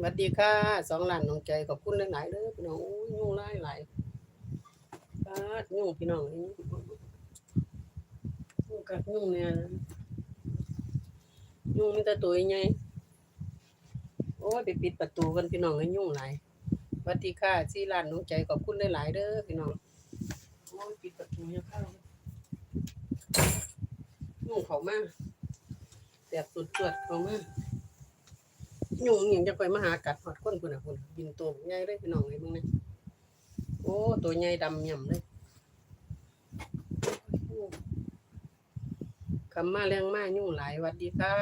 สวัสดีค่ะสองหลานน้องใจขอบคุณหลายๆเด้อพี่น้องโอ้ยยุ่งหลายหลายๆปาดยุ่งพี่น้องนี่ยุ่งกัดยุ่งเนี่ยยุ่งมีแต่ตัวใหญ่โอ้ยไปปิดประตูกันพี่น้องให้ยุ่งหลายสวัสดีค่ะสี่หลานน้องใจขอบคุณหลายๆเด้อพี่น้องโอ้ยปิดประตูอย่าเข้ายุ่งเขามากแบบสุดจวดเขามาก ยุงยังจะไปมาหากัดหอดคนพุ่นน่ะพุ่นบินตัวใหญ่เลยพี่น้องเลยมึงนี่โอ้ตัวใหญ่ดำย่ำเลยคำมาแรงมายุ่งหลายวัดดีค่ะ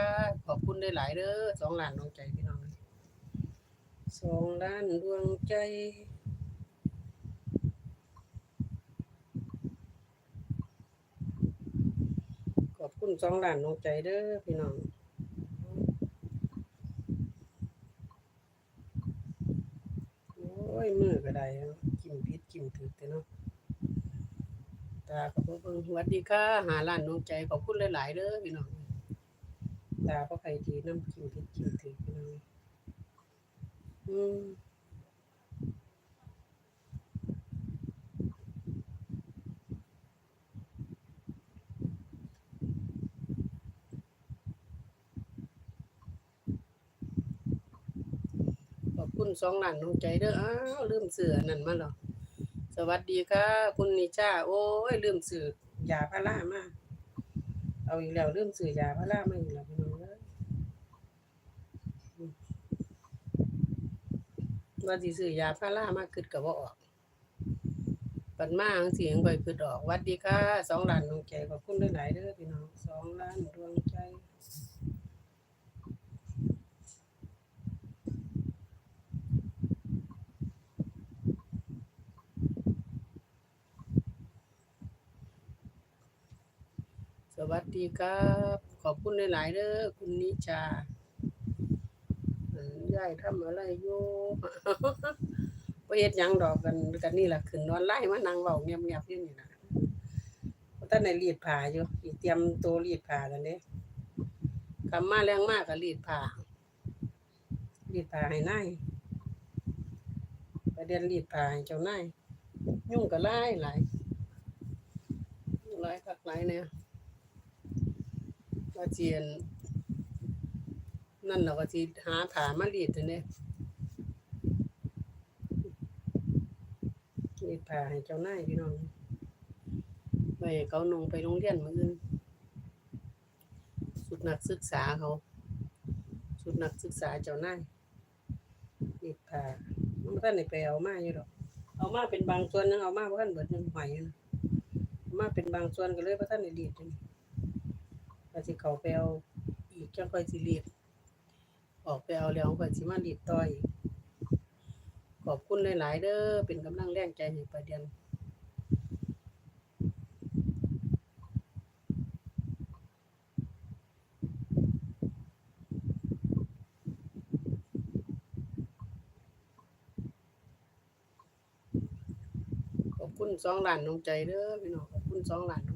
ขอบคุณได้หลายเด้อสองล้านดวงใจพี่น้องสองล้านดวงใจขอบคุณสองล้านดวงใจเด้อพี่น้อง โอ้ยมือก็ ได้กินพิษกินถือแต่เนาะตาก็บ่เพิ่งสวัสดีค่ะ หาล้านดวงใจขอบคุณหลาย ๆเด้อพี่น้องตาบ่ใครดีน้ำกินพิษกินถือพี่น้องอืม บคุณสองล้านดวงใจเด้ออ้าวลืมเสือนั่นมาหรอสวัสดีค่ะ คุณนิชาโอ้ยลืมสื่อยาพารามาเอาอีกแล้วลืมสื่อยาพารามาอีกแล้วพี่น้องเอ้ยอืมว่าสิซื้อยาพารามาคิดก็บ่าออกปันมาจังซี่ยังค่อยคิดออกสวัสดีค่ะสองล้านดวงใจขอบคุณหลายๆเด้อพี่น้องสองล้านดวงใจ สวัสดีครับ ขอบคุณหลายๆเด้อคุณนิชาเอิ่ายทำอะไรอยู่บ่เฮ็ดยังดอกกันกันนี่แหละขึ้นนอนไล่มานั่งเว้าเงียบๆอยู่นี่นะบ่ทันได้รีดผ้าอยู่เตรียมตัวรีดผ้าแล้วเด้กลับมาแรงมากก็รีดผ้ารีดผ้าให้นายประเด็นรีดผ้าให้เจ้านายยุ่งก็หลายหลายหลายคักหลายแน่ว่าเจียน นั่นเราก็สิหาผามารีดเนี่ยรีดผ้าให้เจ้านายพี่น้องไปเขานงไปโรงเรียนมืออื่นสุดนักศึกษาเขาสุดนักศึกษาเจ้านายรีดผ้ามันท่านได้ไปเอามาอยู่ดอกเอามาเป็นบางส่วนยังเอามาบ่ทันเบิดยังหอยนะมาเป็นบางส่วนก็เลยบ่ทันได้รีดอยู่ ก็สิเขาไปเอาอีกจังค่อยสิรีดออกไปเอาแล้วค่อยสิมารีดต่ออีกขอบคุณหลาย ๆ เด้อเป็นกำลังแรงใจให้ประเดียนขอบคุณสองหลานน้องใจเด้อพี่น้องขอบคุณสองหลานน้อง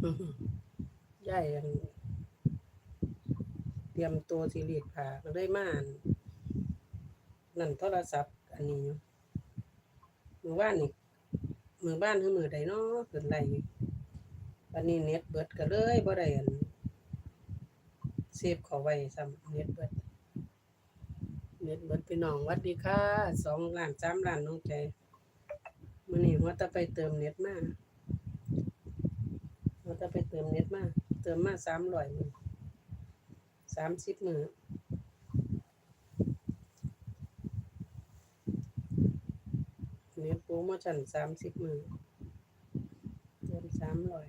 ใจอือฮึยายอันเตรียมตัวสิรีดผ้าก็เลยมานนั่นโทรศัพท์อันนี้อยู่มื้อวานนี่มือบ้านคือมือใดเนาะขึ้นไลน์นี่บัดนี้เน็ตเบิดก็เลยบ่ได้อันเซฟข้าไว้ซ้ำเน็ตเบิดเน็ตเบิดพี่น้องหวัดดีค่ะ2ล้าน3ล้านน้องใจมื้อนี้ว่าจะไปเติมเน็ตมา จะไปเติมเน็ตมาเติมมาสามร้อยมือสามสิบมือเน็ตโปรโมชั่นสามสิบมือเติมสามร้อย